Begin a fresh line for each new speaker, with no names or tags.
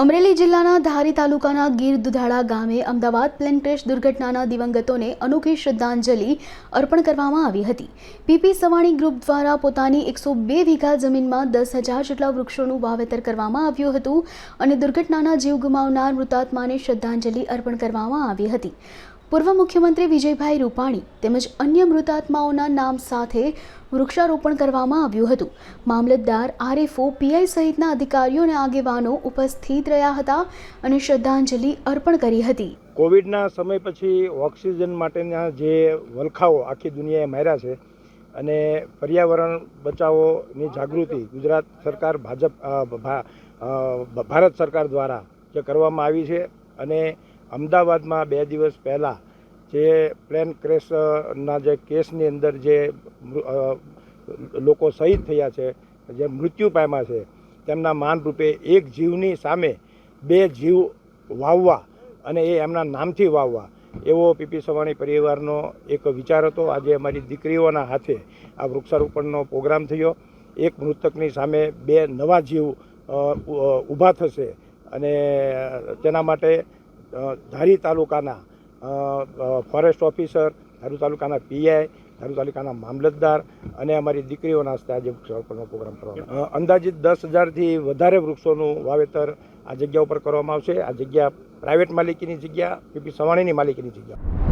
અમરેલી જિલ્લાના ધારી તાલુકાના ગીર દુધાળા ગામે અમદાવાદ પ્લેન ક્રેશ દુર્ઘટનાના દિવંગતોને અનોખી શ્રદ્ધાંજલિ અર્પણ કરવામાં આવી હતી. પીપી સવાણી ગ્રુપ દ્વારા પોતાની એકસો બે વીઘા જમીનમાં દસ હજાર જેટલા વૃક્ષોનું વાવેતર કરવામાં આવ્યું હતું અને દુર્ઘટનાના જીવ ગુમાવનાર મૃતાત્માને શ્રદ્ધાંજલિ અર્પણ કરવામાં આવી હતી. પૂર્વ મુખ્યમંત્રી વિજયભાઈ રૂપાણી તેમજ અન્ય મૃતાત્માઓના નામ સાથે વૃક્ષારોપણ કરવામાં આવ્યું હતું. મામલતદાર આરએફઓ પીઆઈ સહિતના અધિકારીઓ અને આગેવાનો ઉપસ્થિત રહ્યા હતા અને શ્રદ્ધાંજલિ અર્પણ કરી હતી.
કોવિડના સમય પછી ઓક્સિજન માટેના જે વલખાઓ આખી દુનિયાએ માર્યા છે અને પર્યાવરણ બચાવોની જાગૃતિ ગુજરાત સરકાર, ભાજપ ભારત સરકાર દ્વારા જે કરવામાં આવી છે અને અમદાવાદમાં બે દિવસ પહેલાં જે પ્લેન ક્રેશના જે કેસની અંદર જે લોકો શહીદ થયા છે, જે મૃત્યુ પામ્યા છે, તેમના માનરૂપે એક જીવની સામે બે જીવ વાવવા અને એ એમના નામથી વાવવા, એવો પીપી સવાણી પરિવારનો એક વિચાર હતો. આજે અમારી દીકરીઓના હાથે આ વૃક્ષારોપણનો પ્રોગ્રામ થયો. એક મૃતકની સામે બે નવા જીવ ઊભા થશે અને તેના માટે ધારી તાલુકાના ફોરેસ્ટ ઓફિસર, ધારી તાલુકાના પીઆઈ ધારી તાલુકાના મામલતદાર અને અમારી દીકરીઓના હસ્તે આજે વૃક્ષારોપણનો પ્રોગ્રામ કરવામાં અંદાજિત દસ હજારથી વધારે વૃક્ષોનું વાવેતર આ જગ્યા ઉપર કરવામાં આવશે. આ જગ્યા પ્રાઇવેટ માલિકીની જગ્યા, પીપી સવાણીની માલિકીની જગ્યા.